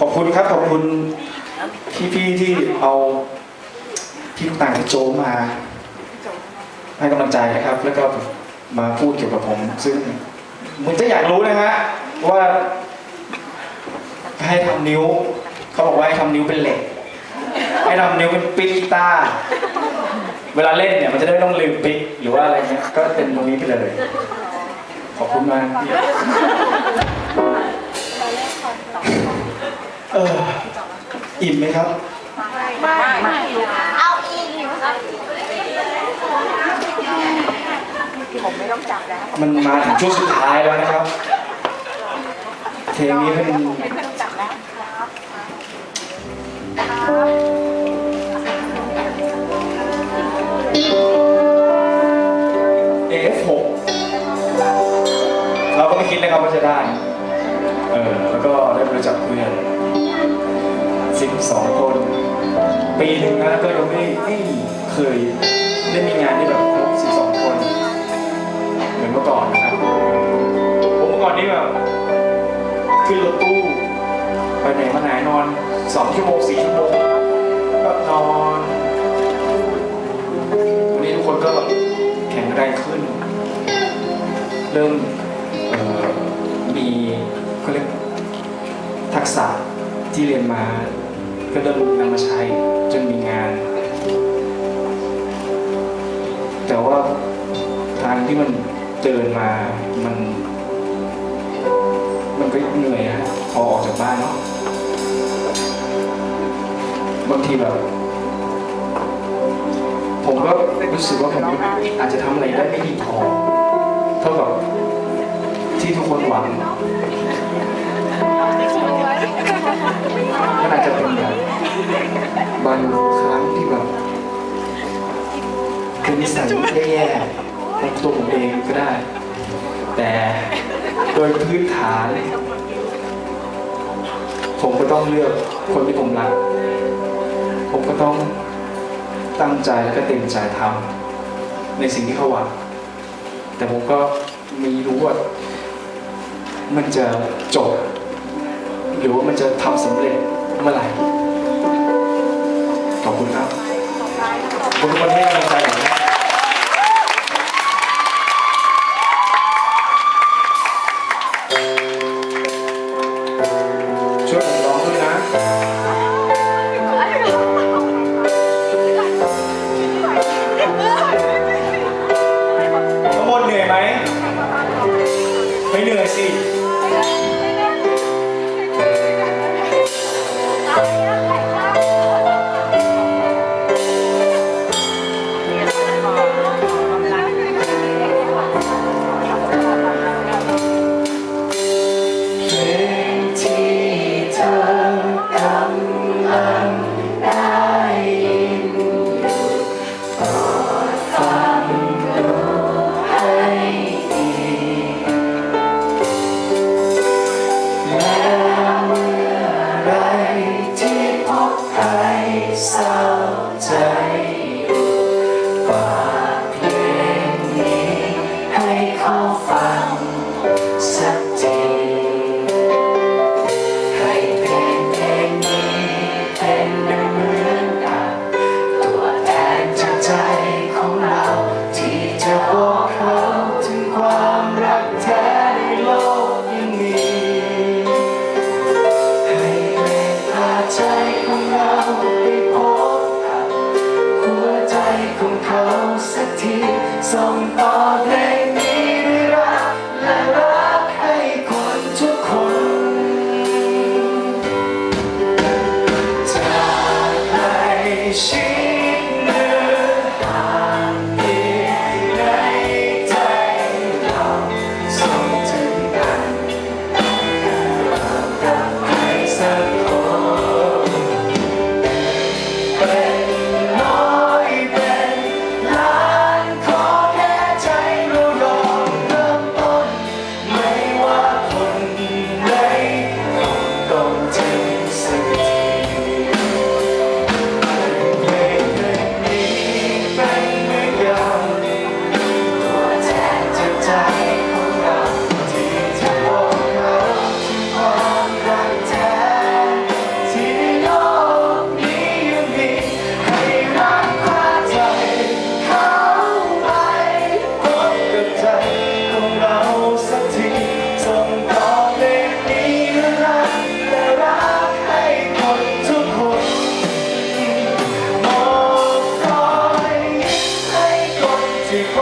ขอบคุณครับขอบคุณพี่ๆที่เอาพี่ลูกต่างพี่โจมาให้กำลังใจนะครับ แล้วก็มาพูดเกี่ยวกับผม ซึ่งมึงจะอยากรู้นะฮะว่าให้ทำนิ้ว เขาบอกว่าให้ทำนิ้วเป็นเหล็ก ให้ทำนิ้วเป็นปิกกีตาร์เวลาเล่นเนี่ยมันจะได้ไม่ต้องลืมปิกหรือว่าอะไรเงี้ยก็เป็นตรงนี้ไปเลย ขอบคุณมากพี่ เอออิ่มไหมครับเอาอีกครับผมไม่ต้องจับแล้วมันมาถึงช่วงสุดท้ายแล้วนะครับ เพลงนี้เป็นไม่ต้องจับแล้ว AF6 เราก็ไม่คิดนะครับว่าจะได้ เออแล้วก็ได้บริจาคเพื่อน 12 คน ปีหนึ่งนะก็ยังไม่ไม่เคยได้มีงานที่แบบครบ12 คน เหมือนเมื่อก่อนนะครับผมเมื่อก่อนนี่แบบขึ้นรถตู้ไปไหนมาไหนนอนสองชั่วโมงสี่ชั่วโมงก็นอนวันนี้ทุกคนก็แข็งแรงขึ้น เริ่มมีเขาเรียกทักษะที่เรียนมา ก็เริ่มนำมาใช้จนมีงาน แต่ว่าทางที่มันเดินมามัน มันก็เหนื่อยอะพอออกจากบ้านเนาะบางทีแบบผมก็รู้สึกว่าผมอาจจะทำอะไรได้ไม่ดีพอเท่ากับที่ทุกคนหวัง มันอาจจะเป็นแบบบางครั้งที่แบบคือนิสัยแย่ๆของตัวผมเองก็ได้ แต่โดยพื้นฐาน ผมก็ต้องเลือกคนที่ผมรัก ผมก็ต้องตั้งใจและก็เต็มใจทำในสิ่งที่เขาหวังแต่ผมก็มีรู้ว่ามันจะจบ หรือว่ามันจะทำสำเร็จเมื่อไหร่ขอบคุณครับขอบคุณทุกคนที่ให้กำลัง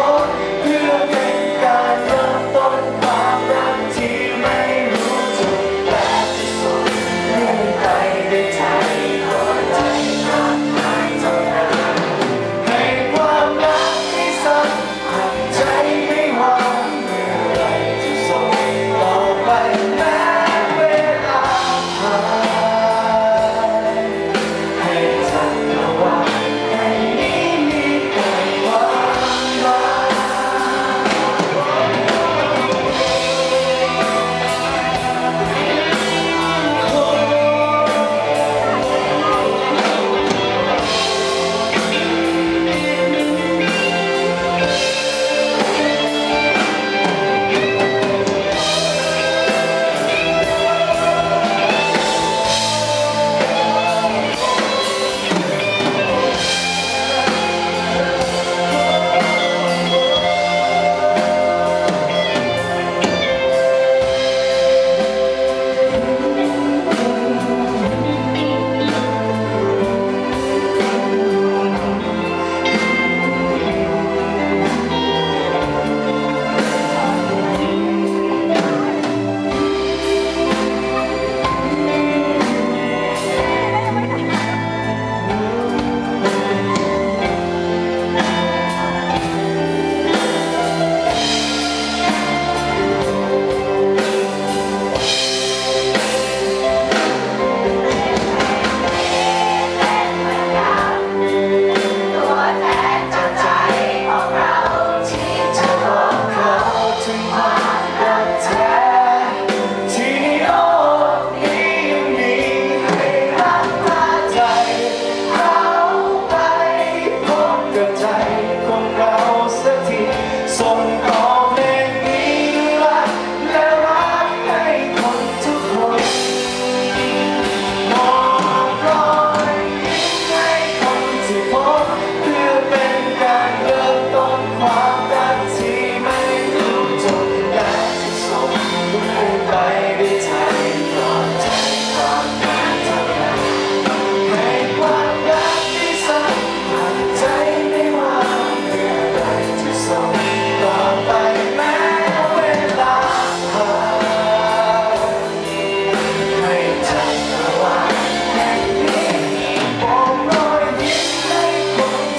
어. 예.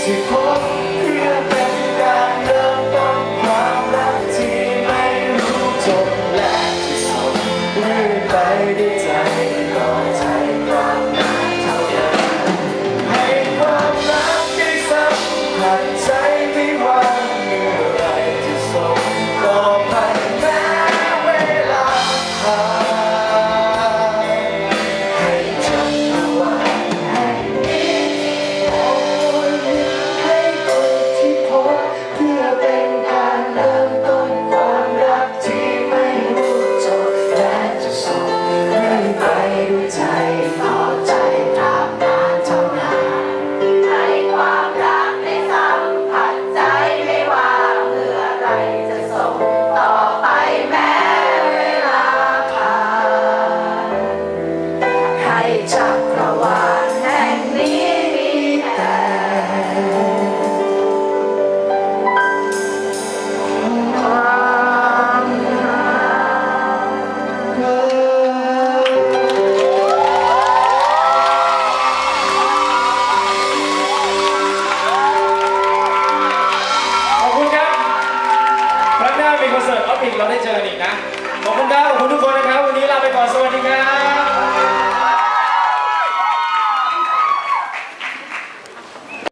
ficou. ใ